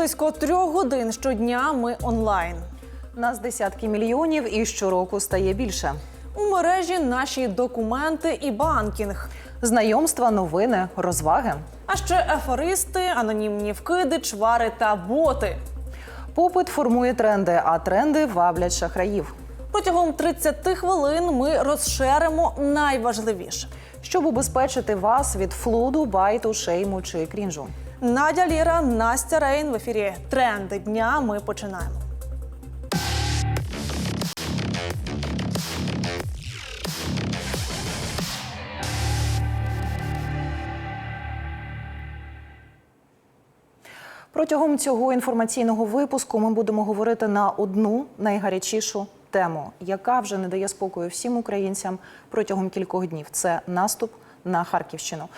Близько трьох годин щодня ми онлайн. Нас десятки мільйонів і щороку стає більше. У мережі наші документи і банкінг. Знайомства, новини, розваги. А ще афористи, анонімні вкиди, чвари та боти. Попит формує тренди, а тренди ваблять шахраїв. Протягом 30 хвилин ми розшеримо найважливіше. Щоб убезпечити вас від флуду, байту, шейму чи крінжу. Надя Ліра, Настя Рейн в ефірі Тренди дня. Ми починаємо. Протягом цього інформаційного випуску ми будемо говорити на одну найгарячішу тему, яка вже не дає спокою всім українцям протягом кількох днів. Це наступ на Харківщину.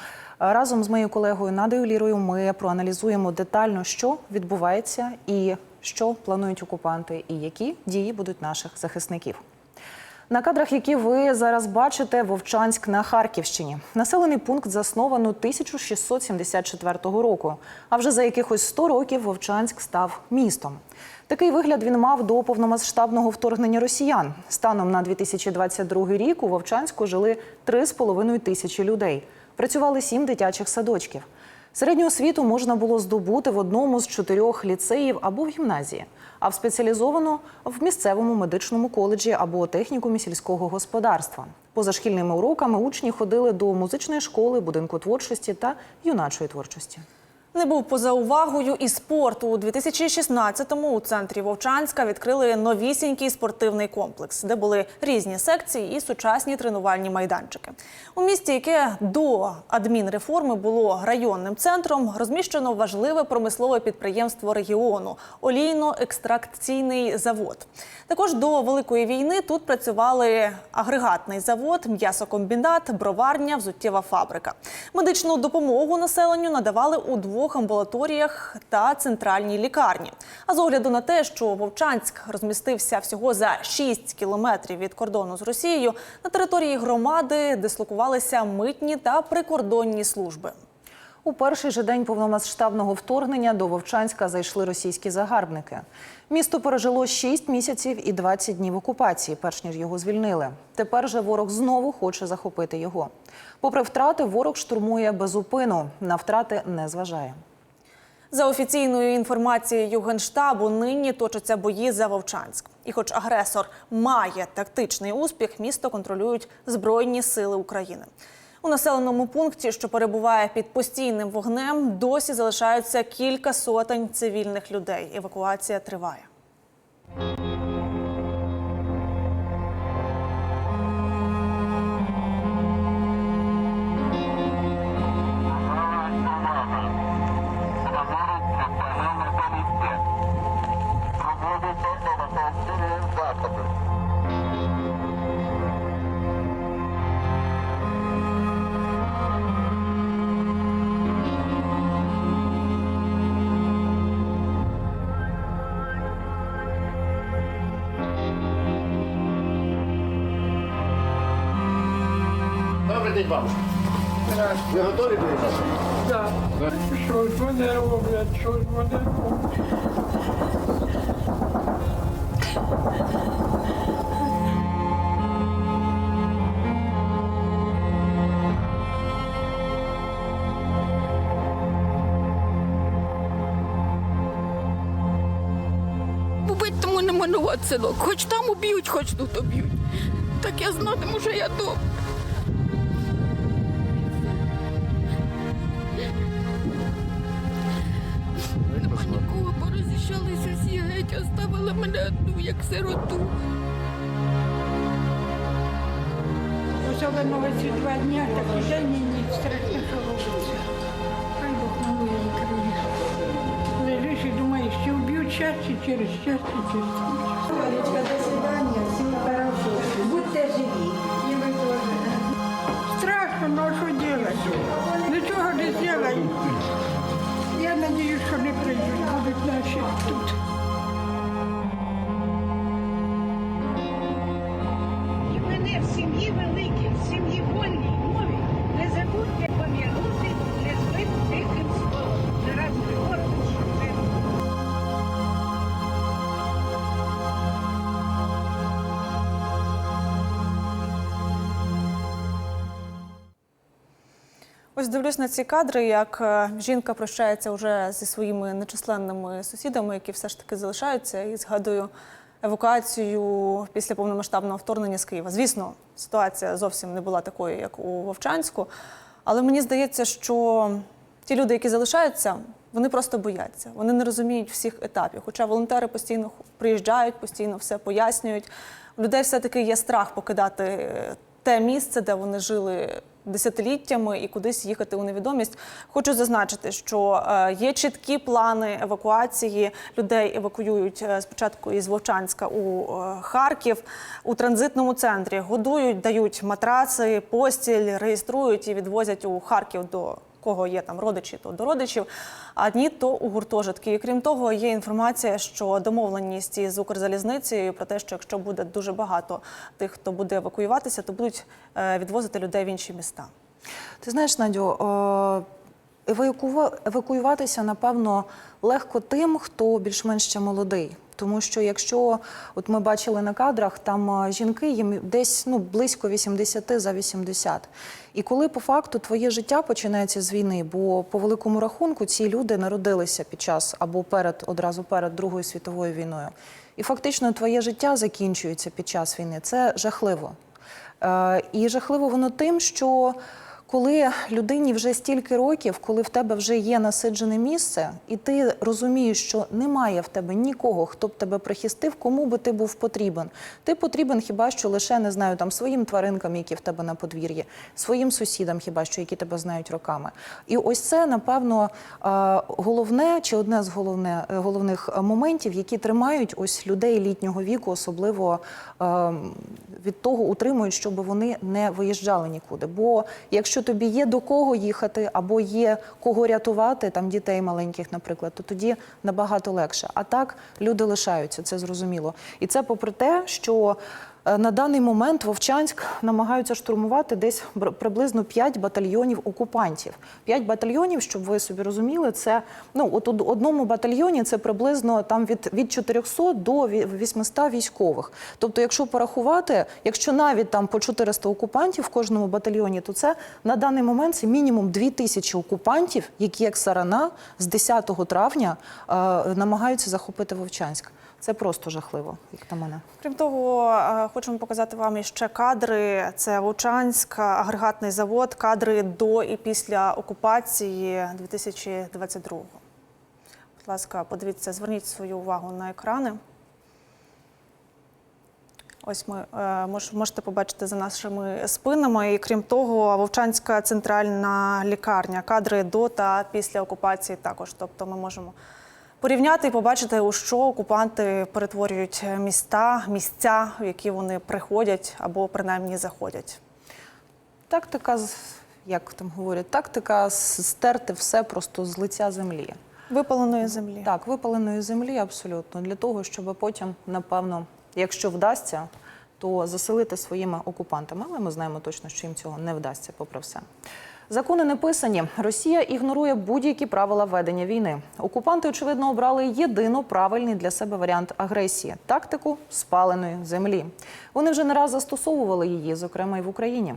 Разом з моєю колегою Надою Лірою ми проаналізуємо детально, що відбувається і що планують окупанти, і які дії будуть наших захисників. На кадрах, які ви зараз бачите, Вовчанськ на Харківщині. Населений пункт засновано 1674 року. А вже за якихось 100 років Вовчанськ став містом. Такий вигляд він мав до повномасштабного вторгнення росіян. Станом на 2022 рік у Вовчанську жили 3,5 тисячі людей. Працювали сім дитячих садочків. Середню освіту можна було здобути в одному з чотирьох ліцеїв або в гімназії, а в спеціалізовано в місцевому медичному коледжі або технікумі сільського господарства. Позашкільними уроками учні ходили до музичної школи, будинку творчості та юначої творчості. Не був поза увагою і спорт. У 2016-му у центрі Вовчанська відкрили новісінький спортивний комплекс, де були різні секції і сучасні тренувальні майданчики. У місті, яке до адмінреформи було районним центром, розміщено важливе промислове підприємство регіону олійно-екстракційний завод. Також до великої війни тут працювали агрегатний завод, м'ясокомбінат, броварня, взуттєва фабрика. Медичну допомогу населенню надавали у двох амбулаторіях та центральній лікарні. А з огляду на те, що Вовчанськ розмістився всього за 6 кілометрів від кордону з Росією, на території громади дислокувалися митні та прикордонні служби. У перший же день повномасштабного вторгнення до Вовчанська зайшли російські загарбники. Місто пережило 6 місяців і 20 днів окупації, перш ніж його звільнили. Тепер же ворог знову хоче захопити його. Попри втрати, ворог штурмує безупину. На втрати не зважає. За офіційною інформацією Генштабу, нині точаться бої за Вовчанськ. І хоч агресор має тактичний успіх, місто контролюють Збройні сили України. У населеному пункті, що перебуває під постійним вогнем, досі залишаються кілька сотень цивільних людей. Евакуація триває. День вам. Ви готові приїхати? Так. Що ж вони роблять, що ж вони роблять? Убить тому не минувати село. Хоч там уб'ють, хоч тут уб'ють. Так я знатиму, що я добре. Порозійшалися всі геть, оставили мене одну, як сироту. Особливо ці два дня, так і день і ніч страшно, що робиться. Хай Бог милує Україну. Лежиш і думаєш, чи вб'ють час, чи через час, чи через час. Валечка, до свидання, всім хорошо. Будьте живі. І ви теж. Страшно, ну а що делать? Нічого не зробимо. Я надіюсь, що не прийдуть, дивлюсь на ці кадри, як е, жінка прощається вже зі своїми нечисленними сусідами, які все ж таки залишаються, і згадую евакуацію після повномасштабного вторгнення з Києва. Звісно, ситуація зовсім не була такою, як у Вовчанську, але мені здається, що ті люди, які залишаються, вони просто бояться. Вони не розуміють всіх етапів. Хоча волонтери постійно приїжджають, постійно все пояснюють. У людей все-таки є страх покидати е, те місце, де вони жили десятиліттями, і кудись їхати у невідомість. Хочу зазначити, що е, є чіткі плани евакуації. Людей евакуюють е, спочатку із Вовчанська у е, Харків у транзитному центрі. Годують, дають матраци, постіль, реєструють і відвозять у Харків до кого є там родичі, то до родичів, а дні то у гуртожитки. І крім того, є інформація, що домовленість із Укрзалізницею про те, що якщо буде дуже багато тих, хто буде евакуюватися, то будуть е, відвозити людей в інші міста. Ти знаєш, Надю, е, евакуюватися, напевно, легко тим, хто більш-менш ще молодий. Тому що якщо от ми бачили на кадрах, там е, жінки їм десь ну близько 80 за 80. І коли по факту твоє життя починається з війни, бо по великому рахунку ці люди народилися під час або перед одразу перед Другою світовою війною, і фактично твоє життя закінчується під час війни. Це жахливо. Е, І жахливо воно тим, що коли людині вже стільки років, коли в тебе вже є насиджене місце, і ти розумієш, що немає в тебе нікого, хто б тебе прихистив, кому би ти був потрібен. Ти потрібен хіба що лише не знаю там своїм тваринкам, які в тебе на подвір'ї, своїм сусідам, хіба що які тебе знають роками. І ось це напевно головне чи одне з головне, е, головних моментів, які тримають ось людей літнього віку, особливо е, від того утримують, щоб вони не виїжджали нікуди. Бо якщо тобі є до кого їхати або є кого рятувати, там дітей маленьких, наприклад, то тоді набагато легше. А так люди лишаються, це зрозуміло. І це попри те, що на даний момент Вовчанськ намагаються штурмувати десь приблизно 5 батальйонів окупантів. 5 батальйонів, щоб ви собі розуміли, це ну от у одному батальйоні це приблизно там від, від 400 до ві- 800 військових. Тобто, якщо порахувати, якщо навіть там по 400 окупантів в кожному батальйоні, то це на даний момент це мінімум 2000 окупантів, які як сарана з 10 травня е, намагаються захопити Вовчанськ. Це просто жахливо, як на мене. Крім того, е, хочемо показати вам іще кадри. Це Вовчанськ, агрегатний завод, кадри до і після окупації 2022-го. Будь ласка, подивіться, зверніть свою увагу на екрани. Ось ми е, можете побачити за нашими спинами. І крім того, Вовчанська центральна лікарня, кадри до та після окупації також. Тобто ми можемо порівняти і побачити, у що окупанти перетворюють міста, місця, в які вони приходять або принаймні заходять. Тактика, як там говорять, тактика стерти все просто з лиця землі. Випаленої землі. Так, випаленої землі абсолютно для того, щоб потім, напевно, якщо вдасться, то заселити своїми окупантами. Але ми знаємо точно, що їм цього не вдасться, попри все. Закони не писані. Росія ігнорує будь-які правила ведення війни. Окупанти, очевидно, обрали єдино правильний для себе варіант агресії тактику спаленої землі. Вони вже не раз застосовували її, зокрема і в Україні.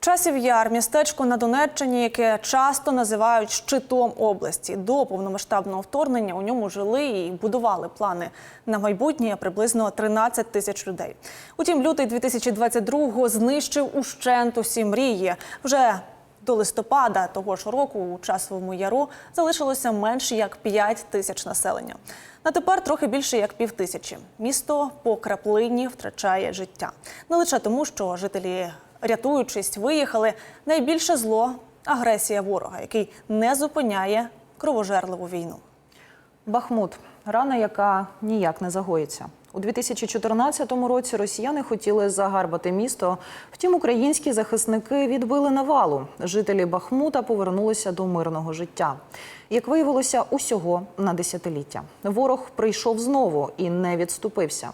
Часів Яр, містечко на Донеччині, яке часто називають щитом області. До повномасштабного вторгнення у ньому жили і будували плани на майбутнє приблизно 13 тисяч людей. Утім, лютий 2022-го знищив ущент усі мрії. Вже до листопада того ж року у часовому яру залишилося менш як 5 тисяч населення. На тепер трохи більше як пів тисячі. Місто по краплині втрачає життя. Не лише тому, що жителі, рятуючись, виїхали. Найбільше зло агресія ворога, який не зупиняє кровожерливу війну. Бахмут рана, яка ніяк не загоїться. У 2014 році росіяни хотіли загарбати місто. Втім, українські захисники відбили навалу. Жителі Бахмута повернулися до мирного життя. Як виявилося, усього на десятиліття. Ворог прийшов знову і не відступився.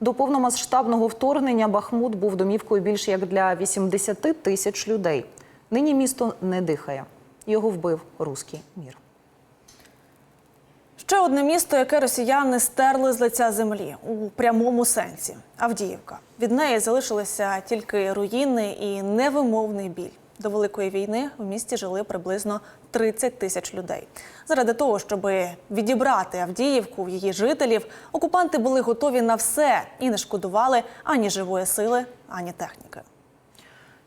До повномасштабного вторгнення Бахмут був домівкою більше як для 80 тисяч людей. Нині місто не дихає. Його вбив руський мір. Ще одне місто, яке росіяни стерли з лиця землі у прямому сенсі Авдіївка. Від неї залишилися тільки руїни і невимовний біль. До великої війни в місті жили приблизно 30 тисяч людей. Заради того, щоб відібрати Авдіївку в її жителів, окупанти були готові на все і не шкодували ані живої сили, ані техніки.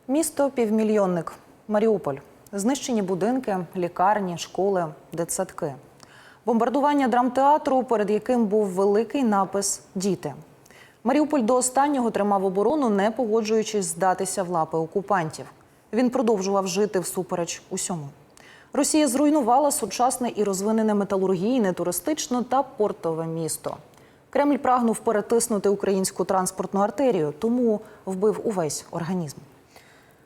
Місто півмільйонник Маріуполь. Знищені будинки, лікарні, школи, дитсадки. Бомбардування драмтеатру, перед яким був великий напис Діти. Маріуполь до останнього тримав оборону, не погоджуючись здатися в лапи окупантів. Він продовжував жити всупереч усьому. Росія зруйнувала сучасне і розвинене металургійне, туристичне та портове місто. Кремль прагнув перетиснути українську транспортну артерію, тому вбив увесь організм.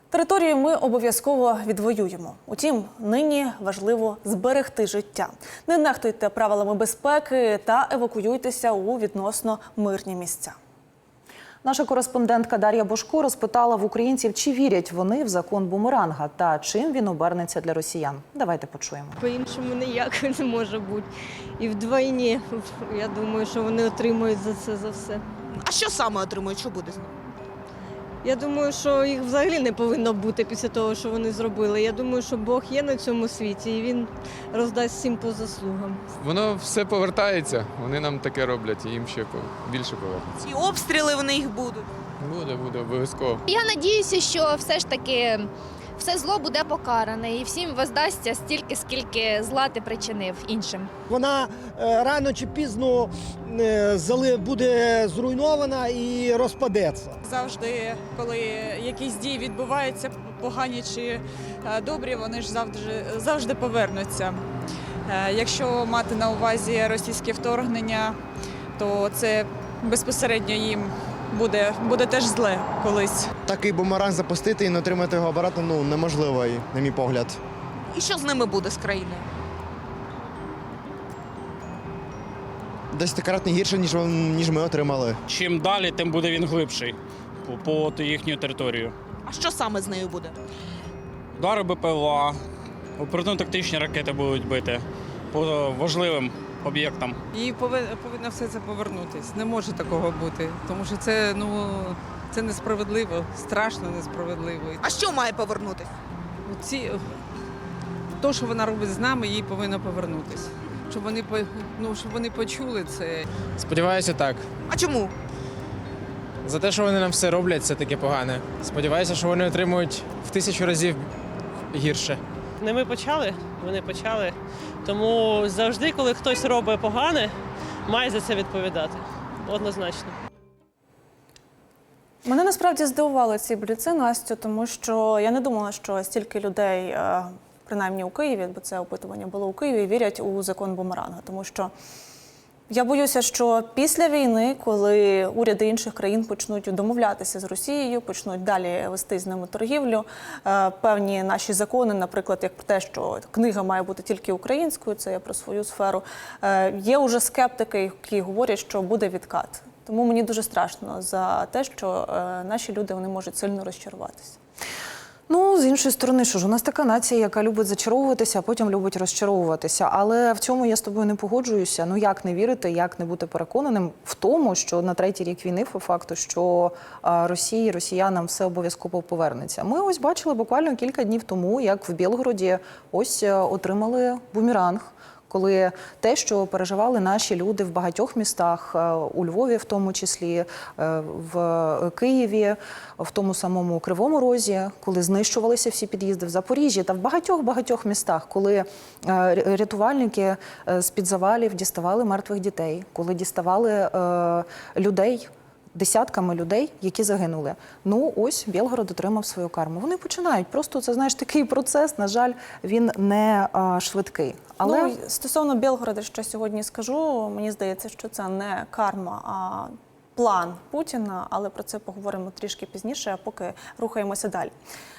Територію ми обов'язково відвоюємо. Утім, нині важливо зберегти життя. Не нехтуйте правилами безпеки та евакуюйтеся у відносно мирні місця. Наша кореспондентка Дар'я Бошко розпитала в українців, чи вірять вони в закон бумеранга та чим він обернеться для росіян. Давайте почуємо. По-іншому ніяк не може бути. І вдвойні, я думаю, що вони отримують за це за все. А що саме отримують? Що буде з ним? Я думаю, що їх взагалі не повинно бути після того, що вони зробили. Я думаю, що Бог є на цьому світі і він роздасть всім по заслугам. Воно все повертається. Вони нам таке роблять, і їм ще по- більше повернеться. І обстріли в них будуть. Буде, буде обов'язково. Я надіюся, що все ж таки все зло буде покаране і всім воздасться стільки, скільки зла ти причинив іншим. Вона е, рано чи пізно е, зали- буде зруйнована і розпадеться. Завжди, коли якісь дії відбуваються, погані чи е, добрі, вони ж завжди, завжди повернуться. Якщо мати на увазі російське вторгнення, то це безпосередньо їм буде, буде теж зле колись. Такий бумеранг запустити і не отримати його обратно ну, неможливо, на мій погляд. І що з ними буде з країною? Десятикратно гірше, ніж, ніж ми отримали. Чим далі, тим буде він глибший по, по їхню територію. А що саме з нею буде? Удари БПЛА, оперативно-тактичні ракети будуть бити по важливим об'єктам. І повинно все це повернутись. Не може такого бути, тому що це ну це несправедливо, страшно несправедливо. А що має повернутися? Ці то, що вона робить з нами, їй повинно повернутися. Щоб вони ну, щоб вони почули це. Сподіваюся, так. А чому? За те, що вони нам все роблять, це таке погане. Сподіваюся, що вони отримують в тисячу разів гірше. Не ми почали, вони почали. Тому завжди, коли хтось робить погане, має за це відповідати. Однозначно. Мене насправді здивували ці бліци, Настю, тому що я не думала, що стільки людей, е, принаймні у Києві, бо це опитування було у Києві, вірять у закон бумеранга. Тому що я боюся, що після війни, коли уряди інших країн почнуть домовлятися з Росією, почнуть далі вести з ними торгівлю, е, певні наші закони, наприклад, як про те, що книга має бути тільки українською, це я про свою сферу. е, Є уже скептики, які говорять, що буде відкат. Тому мені дуже страшно за те, що е, наші люди вони можуть сильно розчаруватися. Ну, з іншої сторони, що ж, у нас така нація, яка любить зачаровуватися, а потім любить розчаровуватися. Але в цьому я з тобою не погоджуюся. Ну як не вірити, як не бути переконаним в тому, що на третій рік війни по факту, що Росії, росіянам все обов'язково повернеться. Ми ось бачили буквально кілька днів тому, як в Білгороді ось е, отримали бумеранг. Коли те, що переживали наші люди в багатьох містах, е, у Львові, в тому числі е, в Києві, в тому самому Кривому Розі, коли знищувалися всі під'їзди в Запоріжжі та в багатьох багатьох містах, коли е, рятувальники з під завалів діставали мертвих дітей, коли діставали людей. Десятками людей, які загинули. Ну ось Білгород отримав свою карму. Вони починають. Просто це знаєш такий процес. На жаль, він не а, швидкий. Але Ну, стосовно Білгорода, що сьогодні скажу, мені здається, що це не карма, а план Путіна, але про це поговоримо трішки пізніше, а поки рухаємося далі.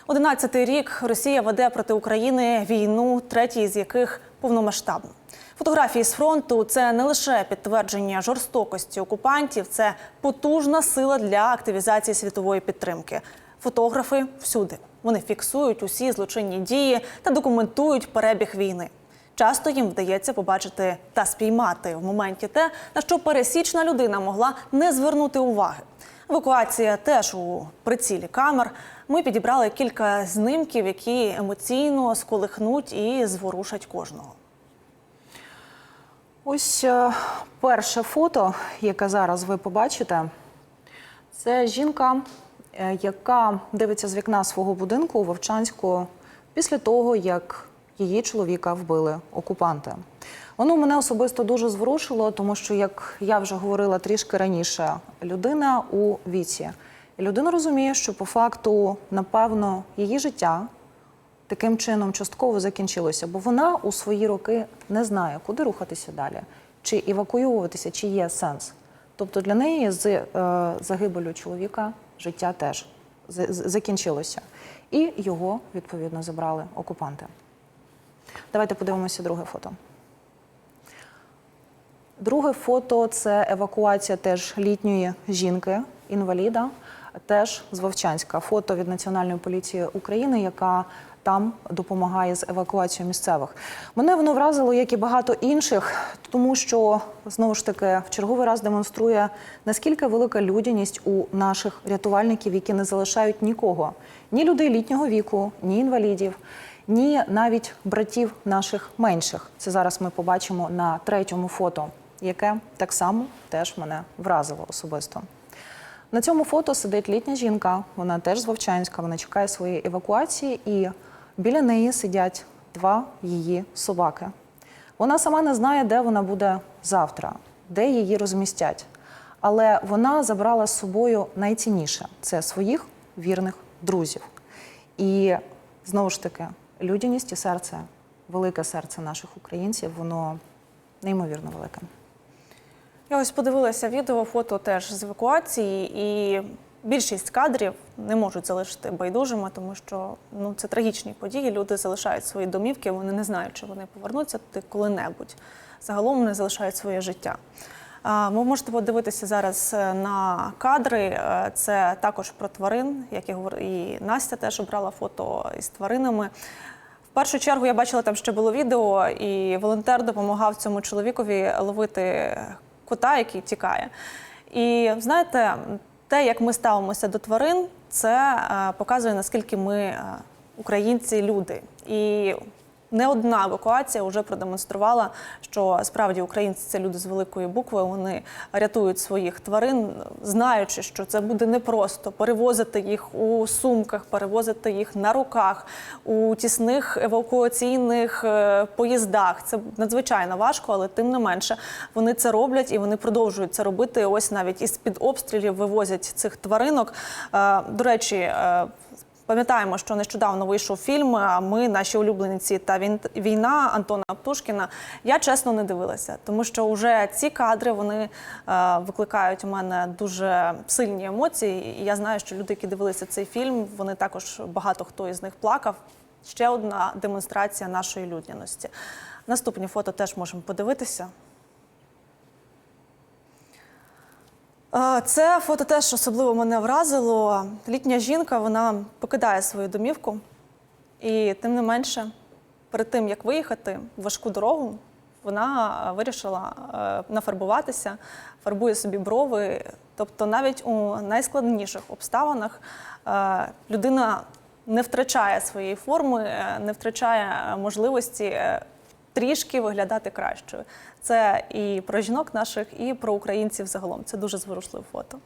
Одинадцятий рік Росія веде проти України війну, третій з яких повномасштабну. Фотографії з фронту це не лише підтвердження жорстокості окупантів, це потужна сила для активізації світової підтримки. Фотографи всюди. Вони фіксують усі злочинні дії та документують перебіг війни. Часто їм вдається побачити та спіймати в моменті те, на що пересічна людина могла не звернути уваги. Евакуація теж у прицілі камер. Ми підібрали кілька знимків, які емоційно сколихнуть і зворушать кожного. Ось е, перше фото, яке зараз ви побачите, це жінка, е, яка дивиться з вікна свого будинку у Вовчанську після того, як її чоловіка вбили окупанти. Воно мене особисто дуже зворушило, тому що, як я вже говорила трішки раніше, людина у віці. І людина розуміє, що по факту, напевно, її життя таким чином частково закінчилося, бо вона у свої роки не знає, куди рухатися далі, чи евакуюватися, чи є сенс. Тобто для неї з е, загибелю чоловіка життя теж закінчилося. І його, відповідно, забрали окупанти. Давайте подивимося друге фото. Друге фото це евакуація теж літньої жінки, інваліда, теж з Вовчанська. Фото від Національної поліції України, яка там допомагає з евакуацією місцевих. Мене воно вразило, як і багато інших, тому що знову ж таки в черговий раз демонструє наскільки велика людяність у наших рятувальників, які не залишають нікого, ні людей літнього віку, ні інвалідів ні навіть братів наших менших. Це зараз ми побачимо на третьому фото, яке так само теж мене вразило особисто. На цьому фото сидить літня жінка, вона теж з Вовчанська, вона чекає своєї евакуації, і біля неї сидять два її собаки. Вона сама не знає, де вона буде завтра, де її розмістять. Але вона забрала з собою найцінніше це своїх вірних друзів. І знову ж таки, людяність і серце, велике серце наших українців, воно неймовірно велике. Я ось подивилася відео, фото теж з евакуації, і більшість кадрів не можуть залишити байдужими, тому що ну це трагічні події. Люди залишають свої домівки, вони не знають, чи вони повернуться туди коли-небудь. Загалом вони залишають своє життя. Ви можете подивитися зараз е, на кадри. Е, Це також про тварин, як говорила, і Настя теж обрала фото із тваринами. В першу чергу я бачила там ще було відео, і волонтер допомагав цьому чоловікові ловити кота, який тікає. І знаєте, те, як ми ставимося до тварин, це е, показує наскільки ми е, українці люди. І не одна евакуація вже продемонструвала, що справді українці це люди з великої букви. Вони рятують своїх тварин, знаючи, що це буде непросто перевозити їх у сумках, перевозити їх на руках у тісних евакуаційних е, поїздах. Це надзвичайно важко, але тим не менше вони це роблять і вони продовжують це робити. Ось навіть із під обстрілів вивозять цих тваринок. Е, До речі. Пам'ятаємо, що нещодавно вийшов фільм а Ми наші улюблениці та війна Антона Птушкіна. Я чесно не дивилася, тому що вже ці кадри вони е, викликають у мене дуже сильні емоції. І я знаю, що люди, які дивилися цей фільм, вони також багато хто із них плакав. Ще одна демонстрація нашої людяності. Наступні фото теж можемо подивитися. Е, Це фото теж особливо мене вразило. Літня жінка вона покидає свою домівку, і тим не менше, перед тим як виїхати в важку дорогу, вона е, вирішила е, нафарбуватися, фарбує собі брови. Тобто, навіть у найскладніших обставинах е, людина не втрачає своєї форми, не втрачає можливості. Е, трішки виглядати кращою. Це і про жінок наших, і про українців загалом. Це дуже зворушливе фото.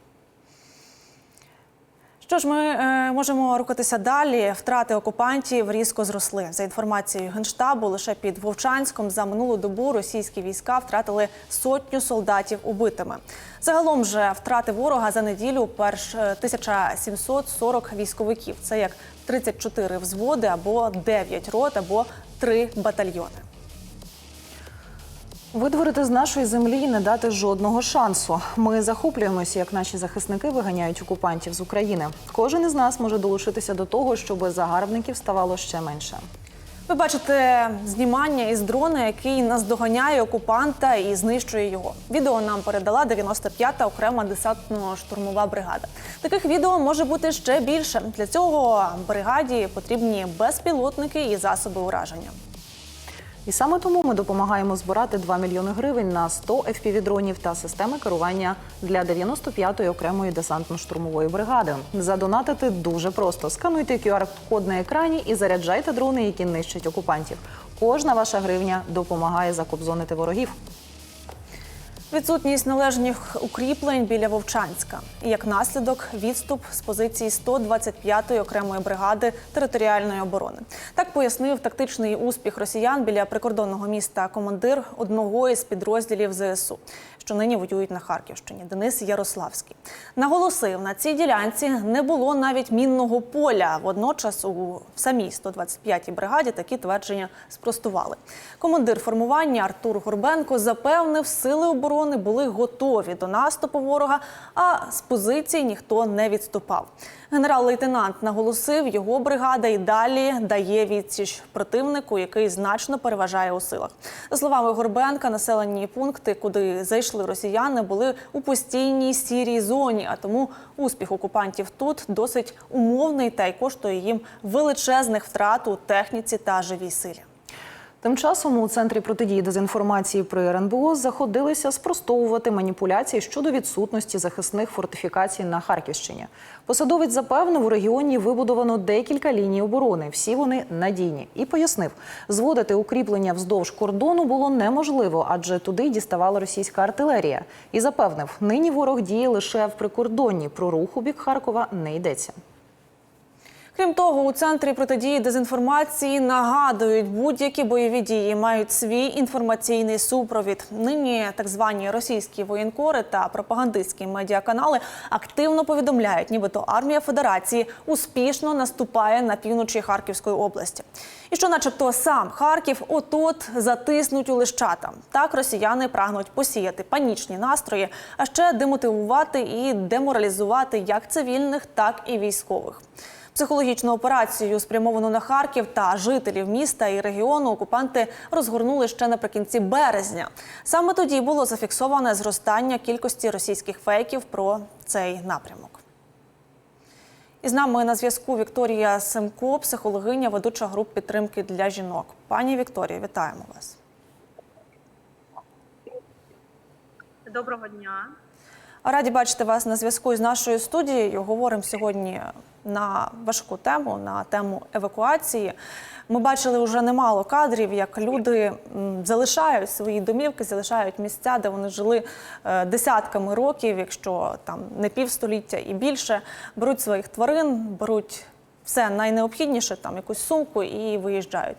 Що ж, ми е, можемо рухатися далі. Втрати окупантів різко зросли. За інформацією Генштабу, лише під Вовчанськом за минулу добу російські війська втратили сотню солдатів убитими. Загалом же втрати ворога за неділю перш е, 1740 військовиків. Це як 34 взводи або 9 рот, або 3 батальйони. Видворити з нашої землі і не дати жодного шансу. Ми захоплюємося, як наші захисники виганяють окупантів з України. Кожен із нас може долучитися до того, щоб загарбників ставало ще менше. Ви бачите знімання із дрона, який наздоганяє окупанта і знищує його. Відео нам передала 95-та окрема десантно-штурмова бригада. Таких відео може бути ще більше. Для цього бригаді потрібні безпілотники і засоби ураження. І саме тому ми допомагаємо збирати 2 мільйони гривень на 100 FPV-дронів та системи керування для 95-ї окремої десантно-штурмової бригади. Задонатити дуже просто. Скануйте QR-код на екрані і заряджайте дрони, які нищать окупантів. Кожна ваша гривня допомагає закобзонити ворогів. Відсутність належних укріплень біля Вовчанська. І як наслідок відступ з позиції 125-ї окремої бригади територіальної оборони. Так пояснив тактичний успіх росіян біля прикордонного міста командир одного із підрозділів ЗСУ, що нині воюють на Харківщині. Денис Ярославський наголосив, на цій ділянці не було навіть мінного поля. Водночас у самій 125-й бригаді такі твердження спростували. Командир формування Артур Горбенко запевнив, сили оборони були готові до наступу ворога, а з позицій ніхто не відступав. Генерал-лейтенант наголосив, його бригада і далі дає відсіч противнику, який значно переважає у силах. За словами Горбенка, населені пункти, куди зайшли росіяни, були у постійній сірій зоні. А тому успіх окупантів тут досить умовний та й коштує їм величезних втрат у техніці та живій силі. Тим часом у центрі протидії дезінформації при РНБО заходилися спростовувати маніпуляції щодо відсутності захисних фортифікацій на Харківщині. Посадовець запевнив, у регіоні вибудовано декілька ліній оборони. Всі вони надійні. І пояснив, зводити укріплення вздовж кордону було неможливо, адже туди діставала російська артилерія. І запевнив, нині ворог діє лише в прикордонні. Про рух у бік Харкова не йдеться. Крім того, у центрі протидії дезінформації нагадують, будь-які бойові дії мають свій інформаційний супровід. Нині так звані російські воєнкори та пропагандистські медіаканали активно повідомляють, нібито армія Федерації успішно наступає на півночі Харківської області. І що, начебто, сам Харків от-от затиснуть у лищата. Так росіяни прагнуть посіяти панічні настрої, а ще демотивувати і деморалізувати як цивільних, так і військових. Психологічну операцію, спрямовану на Харків та жителів міста і регіону, окупанти розгорнули ще наприкінці березня. Саме тоді було зафіксоване зростання кількості російських фейків про цей напрямок. І з нами на зв'язку Вікторія Семко, психологиня, ведуча груп підтримки для жінок. Пані Вікторія, вітаємо вас. Доброго дня. Раді бачити вас на зв'язку з нашою студією. Говоримо сьогодні на важку тему, на тему евакуації. Ми бачили вже немало кадрів, як люди залишають свої домівки, залишають місця, де вони жили е, десятками років, якщо там не півстоліття і більше, беруть своїх тварин, беруть все найнеобхідніше, там якусь сумку і виїжджають.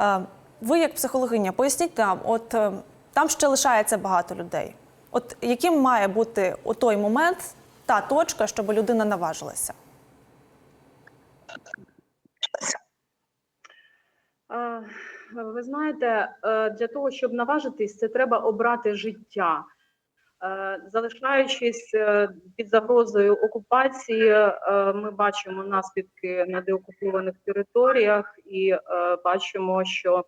Е, Ви, як психологиня, поясніть нам, от е, там ще лишається багато людей. От яким має бути у той момент та точка, щоб людина наважилася? Е, Ви знаєте, е, для того, щоб наважитись, це треба обрати життя. Е, Залишаючись під загрозою окупації, ми бачимо наслідки на деокупованих територіях і бачимо, що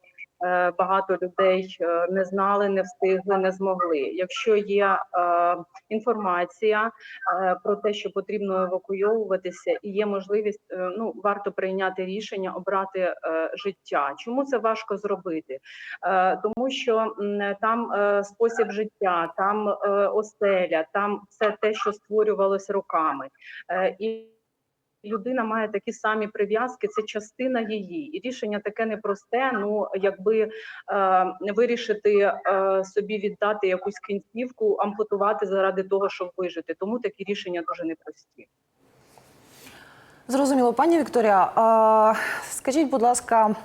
багато людей е, не знали, не встигли, не змогли. Якщо є е, інформація е, про те, що потрібно евакуйовуватися, і є можливість, е, ну варто прийняти рішення обрати е, життя. Чому це важко зробити? Е, Тому що там е, спосіб життя, там е, оселя, там все те, що створювалось роками. Е, І людина має такі самі прив'язки, це частина її. І рішення таке непросте. Ну якби е, вирішити е, собі віддати якусь кінцівку, ампутувати заради того, щоб вижити. Тому такі рішення дуже непрості. Зрозуміло, пані Вікторія. А, скажіть, будь ласка,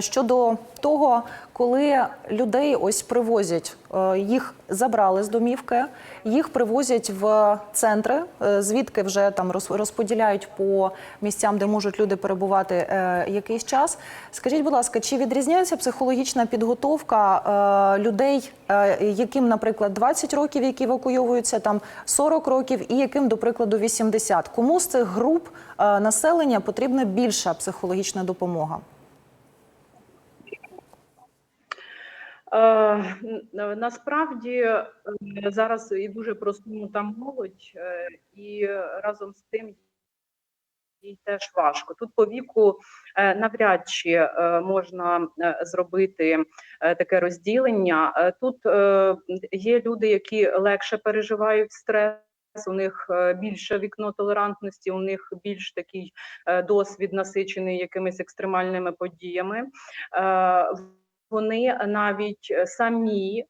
щодо того, коли людей ось привозять, е, їх забрали з домівки, їх привозять в центри, е, звідки вже там роз- розподіляють по місцям, де можуть люди перебувати е, якийсь час. Скажіть, будь ласка, чи відрізняється психологічна підготовка людей, яким, наприклад, 20 років, які евакуйовуються, там 40 років, і яким, до прикладу, 80? Кому з цих груп населення потрібна більша психологічна допомога? Е, н- Насправді е, зараз і дуже просунута молодь, е, і разом з тим їй теж важко. Тут по віку е, навряд чи е, можна е, зробити е, таке розділення. Е, Тут е, є люди, які легше переживають стрес. У них е, більше вікно толерантності, у них більш такий е, досвід насичений якимись екстремальними подіями. Е, Вони навіть е, самі, е,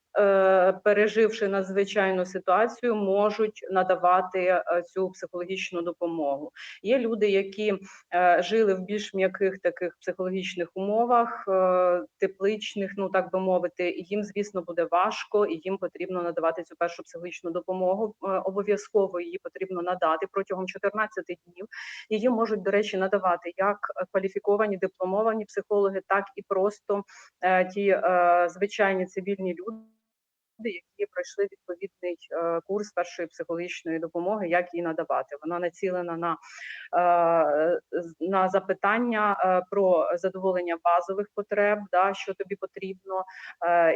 переживши надзвичайну ситуацію, можуть надавати е, цю психологічну допомогу. Є люди, які е, жили в більш м'яких таких психологічних умовах, е, тепличних, ну так би мовити, і їм, звісно, буде важко, і їм потрібно надавати цю першу психологічну допомогу. Е, Обов'язково її потрібно надати протягом 14 днів. Її можуть, до речі, надавати як кваліфіковані дипломовані психологи, так і просто е, ті е, звичайні цивільні люди. Які пройшли відповідний е, курс першої психологічної допомоги, як її надавати. Вона націлена на, е, на запитання е, про задоволення базових потреб, да, що тобі потрібно,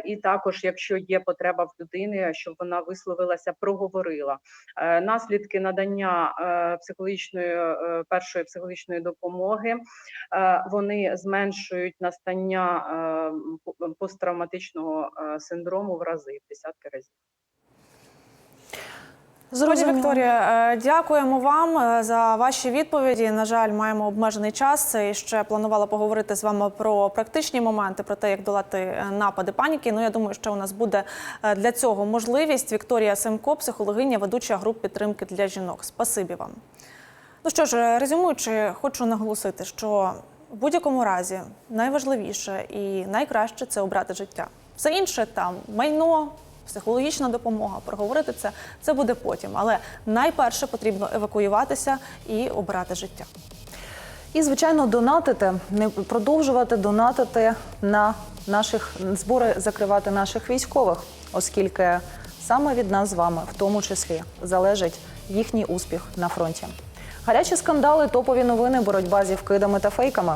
і також, якщо є потреба в людини, щоб вона висловилася, проговорила. Наслідки надання психологічної першої психологічної допомоги вони зменшують настання посттравматичного синдрому в рази, десятки разів. Пані. Вікторія, е, дякуємо вам е, за ваші відповіді. На жаль, маємо обмежений час. І ще планувала поговорити з вами про практичні моменти, про те, як долати е, напади паніки. Ну я думаю, що у нас буде для цього можливість. Вікторія Семко, психологиня, ведуча груп підтримки для жінок. Спасибі вам. Ну що ж, резюмуючи, хочу наголосити, що в будь-якому разі найважливіше і найкраще це обрати життя. Все інше там майно, психологічна допомога, проговорити це, це буде потім. Але найперше потрібно евакуюватися і обрати життя. І, звичайно, донатити, не продовжувати донатити на наших збори, закривати наших військових, оскільки саме від нас з вами, в тому числі, залежить їхній успіх на фронті. Гарячі скандали, топові новини, боротьба зі вкидами та фейками.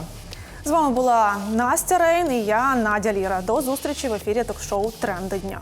З вами була Настя Рейн і я Надя Ліра. До зустрічі в ефірі ток-шоу Тренди дня.